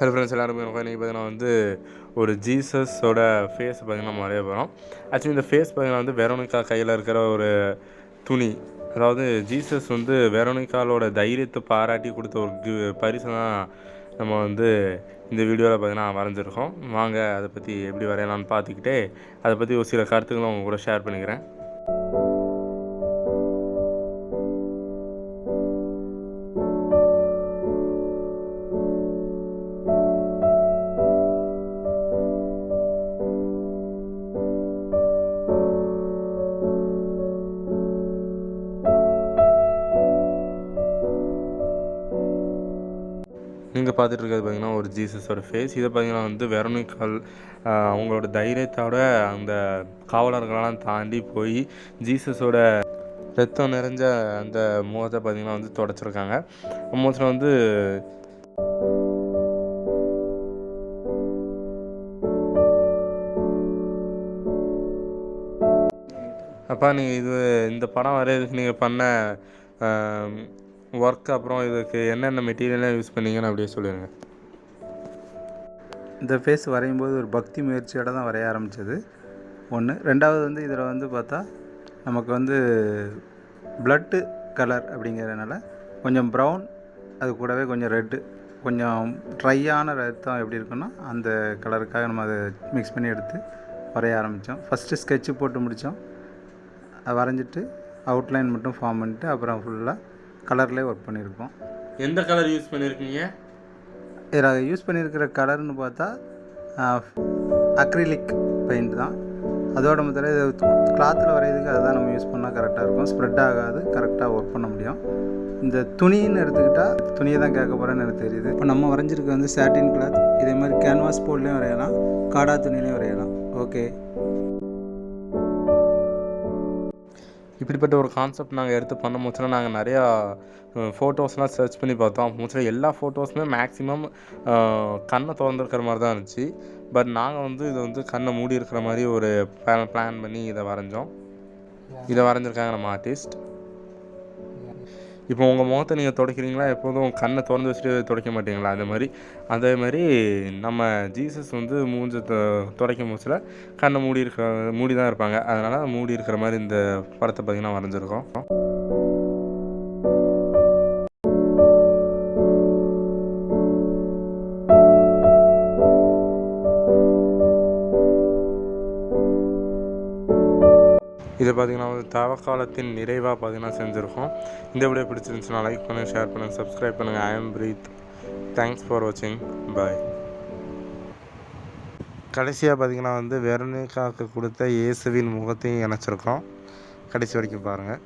Hello friends எல்லாருமே இருக்கும் இன்றைக்கி பார்த்தீங்கன்னா வந்து ஒரு ஜீசஸோட ஃபேஸ் பார்த்திங்கன்னா நம்ம வரைய போகிறோம் ஆக்சுவலி இந்த ஃபேஸ் பார்த்தீங்கன்னா வந்து வெரோனிகா கையில் இருக்கிற ஒரு துணி. அதாவது ஜீசஸ் வந்து வெரோனிகாலோட தைரியத்தை பாராட்டி கொடுத்த ஒரு பரிசு தான் நம்ம வந்து இந்த வீடியோவில் பார்த்தீங்கன்னா வரைஞ்சிருக்கோம். வாங்க அதை பற்றி எப்படி வரையலாம்னு பார்த்துக்கிட்டே அதை பற்றி ஒரு சில கருத்துக்களை உங்கள் கூட ஷேர் பண்ணிக்கிறேன். நீங்கள் பார்த்துட்டு இருக்கிறது பார்த்தீங்கன்னா ஒரு ஜீசஸோட ஃபேஸ் இதை பார்த்தீங்கன்னா வந்து வெரோனிக்கால் அவங்களோட தைரியத்தோட அந்த காவலர்களெல்லாம் தாண்டி போய் ஜீசஸோட ரத்தம் நிறைஞ்ச அந்த முகத்தை பார்த்தீங்கன்னா வந்து தொடச்சிருக்காங்க. மோஸ்ட்ல வந்து அப்பா நீங்கள் இது இந்த படம் வரையிறதுக்கு நீங்கள் பண்ண ஒர்க் அப்புறம் இதுக்கு என்னென்ன மெட்டீரியல்லாம் யூஸ் பண்ணீங்கன்னு அப்படியே சொல்லிடுங்க இந்த ஃபேஸ் வரையும் போது ஒரு பக்தி முயற்சியோட தான் வரைய ஆரம்பித்தது ஒன்று ரெண்டாவது வந்து இதில் வந்து பார்த்தா நமக்கு வந்து ப்ளட்டு கலர் அப்படிங்கிறதுனால கொஞ்சம் ப்ரௌன் அது கூடவே கொஞ்சம் ரெட்டு கொஞ்சம் ட்ரையான ரத்தம் எப்படி இருக்குன்னா அந்த கலருக்காக நம்ம அதை மிக்ஸ் பண்ணி எடுத்து வரைய ஆரம்பித்தோம் ஃபஸ்ட்டு ஸ்கெட்சு போட்டு முடித்தோம் அதை வரைஞ்சிட்டு அவுட்லைன் மட்டும் ஃபார்ம் பண்ணிட்டு அப்புறம் ஃபுல்லாக கலர்லேயே ஒர்க் பண்ணியிருக்கோம். எந்த கலர் யூஸ் பண்ணியிருக்கீங்க? இதில் யூஸ் பண்ணியிருக்கிற கலர்னு பார்த்தா அக்ரிலிக் பெயிண்ட் தான். அதோட முதல்ல இது கிளாத்தில் வரைகிறதுக்கு அதுதான் நம்ம யூஸ் பண்ணால் கரெக்டாக இருக்கும். ஸ்ப்ரெட் ஆகாது கரெக்டாக ஒர்க் பண்ண முடியும். இந்த துணின்னு எடுத்துக்கிட்டால் துணியை தான் கேட்க போகிறேன்னு எனக்கு தெரியுது. இப்போ நம்ம வரைஞ்சிருக்க வந்து சாட்டின் கிளாத் இதே மாதிரி கேன்வாஸ் போர்ட்லேயும் வரையலாம் காடா துணிலையும் வரையலாம். ஓகே இப்படிப்பட்ட ஒரு கான்செப்ட் நாங்கள் எடுத்து பண்ண முச்சுனா நாங்கள் நிறையா ஃபோட்டோஸ்லாம் சர்ச் பண்ணி பார்த்தோம். முச்சுனா எல்லா ஃபோட்டோஸுமே மேக்ஸிமம் கண்ணை திறந்துருக்கிற மாதிரி தான் இருந்துச்சு. பட் நாங்கள் வந்து இது வந்து கண்ணை மூடி இருக்கிற மாதிரி ஒரு பிளான் பண்ணி இதை வரைஞ்சோம். இதை வரைஞ்சிருக்காங்க நம்ம ஆர்டிஸ்ட் இப்போ உங்கள் முகத்தை நீங்கள் துடைக்கிறீங்களா? எப்போதும் கண்ணை திறந்து வச்சுட்டு துடைக்க மாட்டீங்களா? அதே மாதிரி. அதே மாதிரி நம்ம ஜீசஸ் வந்து மூஞ்ச துடைக்கும் மூச்சில் கண்ணை மூடி இருக்க மூடி தான் இருப்பாங்க. அதனால் மூடி இருக்கிற மாதிரி இந்த படத்தை பார்த்திங்கன்னா வரைஞ்சிருக்கோம். இது பார்த்திங்கன்னா வந்து தவக்காலத்தின் நிறைவாக பார்த்தீங்கன்னா செஞ்சுருக்கோம். இந்த வீடியோ பிடிச்சிருந்துச்சுன்னா லைக் பண்ணுங்கள் ஷேர் பண்ணுங்கள் சப்ஸ்கிரைப் பண்ணுங்கள் I am Preeth thanks for வாட்சிங் பாய் கடைசியாக பார்த்தீங்கன்னா வந்து வெரோனிகாவுக்கு கொடுத்த இயேசுவின் முகத்தையும் இணைச்சிருக்கோம். கடைசி வரைக்கும் பாருங்கள்